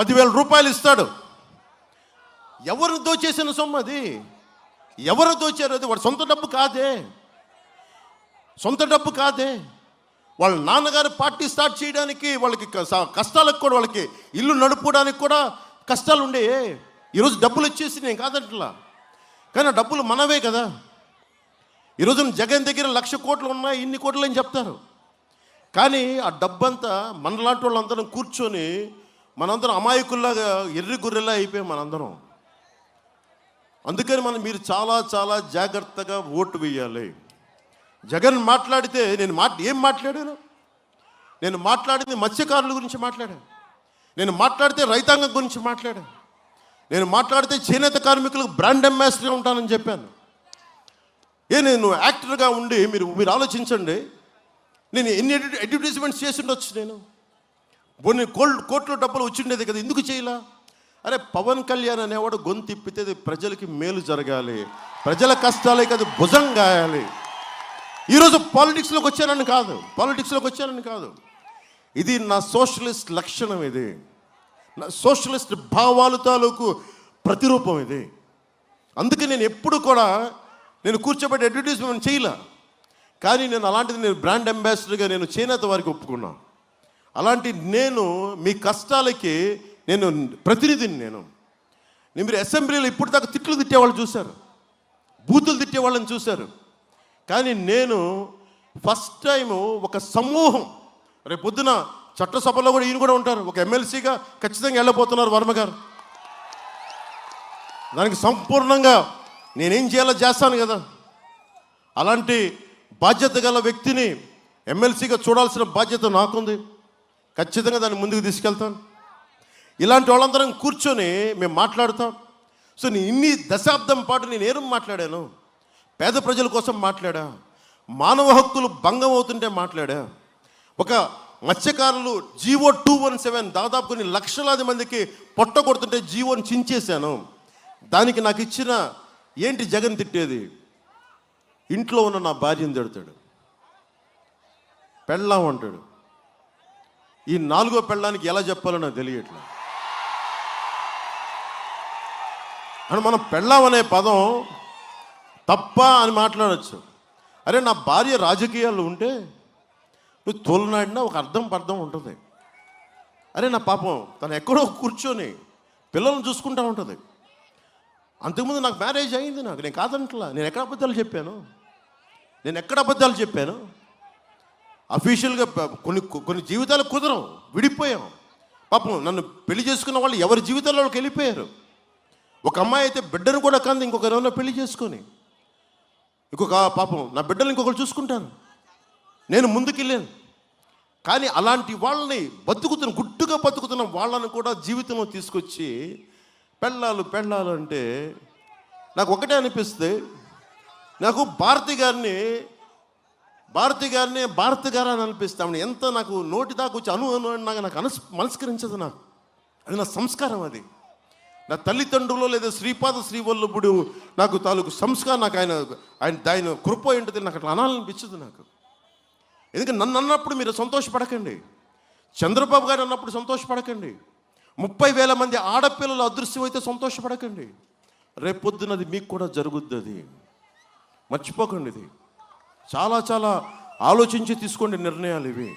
పదివేల రూపాయలు ఇస్తాడు. ఎవరు దోచేసిన సొమ్ము అది? ఎవరు దోచారు అది? వాడు సొంత డబ్బు కాదే. సొంత డబ్బు కాదే. వాళ్ళ నాన్నగారు పార్టీ స్టార్ట్ చేయడానికి వాళ్ళకి కష్టాలకు కూడా వాళ్ళకి ఇల్లు నడుపుకోవడానికి కూడా కష్టాలు ఉండే. ఈరోజు డబ్బులు వచ్చేసి నేను కాదంటలా. కానీ ఆ డబ్బులు మనవే కదా. ఈరోజు జగన్ దగ్గర లక్ష కోట్లు ఉన్నాయి ఇన్ని కోట్లు అని చెప్తారు. కానీ ఆ డబ్బంతా మనలాంటి వాళ్ళందరం కూర్చొని మనందరం అమాయకుల్లాగా ఎర్రి గుర్రెలా అయిపోయాం మనందరం. అందుకని మనం మీరు చాలా చాలా జాగ్రత్తగా ఓటు వేయాలి. జగన్ మాట్లాడితే నేను మాట ఏం మాట్లాడాను నేను మాట్లాడింది మత్స్యకారుల గురించి మాట్లాడాను నేను మాట్లాడితే రైతాంగం గురించి మాట్లాడాను నేను మాట్లాడితే చేనేత కార్మికులకు బ్రాండ్ అంబాసిడర్ ఉంటానని చెప్పాను. ఏ నేను యాక్టర్గా ఉండి మీరు మీరు ఆలోచించండి. నేను ఎన్ని అడ్వర్టైజ్మెంట్స్ చేసి ఉండొచ్చు నేను? కొన్ని కోల్డ్ కోట్ల డబ్బులు వచ్చిండేది కదా ఎందుకు చేయలా? అరే పవన్ కళ్యాణ్ అనేవాడు గొంతు తిప్పితే అది ప్రజలకి మేలు జరగాలి. ప్రజల కష్టాలే కదా భుజం గాయాలి. ఈరోజు పాలిటిక్స్లోకి వచ్చానని కాదు పాలిటిక్స్లోకి వచ్చానని కాదు. ఇది నా సోషలిస్ట్ లక్షణం ఇది. నా సోషలిస్ట్ భావాలు తాలూకు ప్రతిరూపం ఇది. అందుకే నేను ఎప్పుడు కూడా నేను కూర్చోబెట్టి అడ్వర్టైజ్మెంట్ చేయలే. కానీ నేను అలాంటిది నేను బ్రాండ్ అంబాసిడర్గా నేను చేనేత వారికి ఒప్పుకున్నా. అలాంటి నేను మీ కష్టాలకి నేను ప్రతినిధిని నేను. మీరు అసెంబ్లీలో ఇప్పుడు దాకా తిట్లు తిట్టేవాళ్ళు చూశారు. బూతులు తిట్టేవాళ్ళని చూశారు. కానీ నేను ఫస్ట్ టైము ఒక సమూహం. రేపు పొద్దున చట్టసభలో కూడా ఈయన కూడా ఉంటారు. ఒక ఎమ్మెల్సీగా ఖచ్చితంగా వెళ్ళబోతున్నారు వర్మ గారు. దానికి సంపూర్ణంగా నేనేం చేయాలో చేస్తాను కదా. అలాంటి బాధ్యత గల వ్యక్తిని ఎమ్మెల్సీగా చూడాల్సిన బాధ్యత నాకుంది. ఖచ్చితంగా దాన్ని ముందుకు తీసుకెళ్తాను. ఇలాంటి వాళ్ళందరం కూర్చొని మేము మాట్లాడతాం. సో నేను ఇన్ని దశాబ్దం పాటు నేను ఏం మాట్లాడాను? పేద ప్రజల కోసం మాట్లాడా? మానవ హక్కులు భంగం అవుతుంటే మాట్లాడా? ఒక మత్స్యకారులు జీవో టూ వన్ సెవెన్ దాదాపు కొన్ని లక్షలాది మందికి పొట్ట కొడుతుంటే జీవోని చించేశాను. దానికి నాకు ఇచ్చిన ఏంటి జగన్ తిట్టేది? ఇంట్లో ఉన్న నా భార్యను తిడతాడు. పెళ్ళాం అంటాడు. ఈ నాలుగో పెళ్ళడానికి ఎలా చెప్పాలో నాకు తెలియట్లేదు. అని మనం పెళ్ళాం అనే పదం తప్ప అని మాట్లాడచ్చు. అరే నా భార్య రాజకీయాల్లో ఉంటే నువ్వు తోలనాడినా ఒక అర్థం పర్థం ఉంటుంది. అరే నా పాపం తను ఎక్కడో కూర్చొని పిల్లల్ని చూసుకుంటా ఉంటుంది. అంతకుముందు నాకు మ్యారేజ్ అయింది నాకు. నేను కాదంటలా నేను ఎక్కడ అబద్ధాలు చెప్పాను? నేను ఎక్కడ అబద్ధాలు చెప్పాను? అఫీషియల్గా కొన్ని కొన్ని జీవితాలు కుదరం విడిపోయాం. పాపం నన్ను పెళ్ళి చేసుకున్న వాళ్ళు ఎవరి జీవితాల్లో వాళ్ళకి వెళ్ళిపోయారు? ఒక అమ్మాయి అయితే బిడ్డను కూడా కంది ఇంకొక ఎవరైనా పెళ్ళి చేసుకొని. ఇంకొక పాపం నా బిడ్డలు ఇంకొకరు చూసుకుంటాను. నేను ముందుకెళ్ళాను. కానీ అలాంటి వాళ్ళని బతుకుతున్న గుట్టుగా బతుకుతున్న వాళ్ళని కూడా జీవితంలో తీసుకొచ్చి పెళ్ళాలు పెళ్ళాలు అంటే నాకు ఒకటే అనిపిస్తే నాకు భారతి గారిని భారతి గారిని భారతి గారు అని అనిపిస్తామని ఎంత నాకు నోటి దాకా వచ్చి అను అను అని నాకు నాకు అనస్ మనస్కరించదు నాకు. అది నా సంస్కారం అది. నా తల్లిదండ్రులు లేదా శ్రీపాద శ్రీవల్లభుడు నాకు తాలూకు సంస్కారం నాకు ఆయన ఆయన ఆయన కృప ఏంటిది నాకు అట్లా అనాలనిపించదు నాకు. ఎందుకంటే నన్ను అన్నప్పుడు మీరు సంతోషపడకండి. చంద్రబాబు గారు అన్నప్పుడు సంతోషపడకండి. ముప్పై వేల మంది ఆడపిల్లలు అదృశ్యం అయితే సంతోషపడకండి. రేపొద్దునది మీకు కూడా జరుగుద్ది అది. మర్చిపోకండి ఇది. చాలా చాలా ఆలోచించి తీసుకోండి నిర్ణయాలు ఇవి.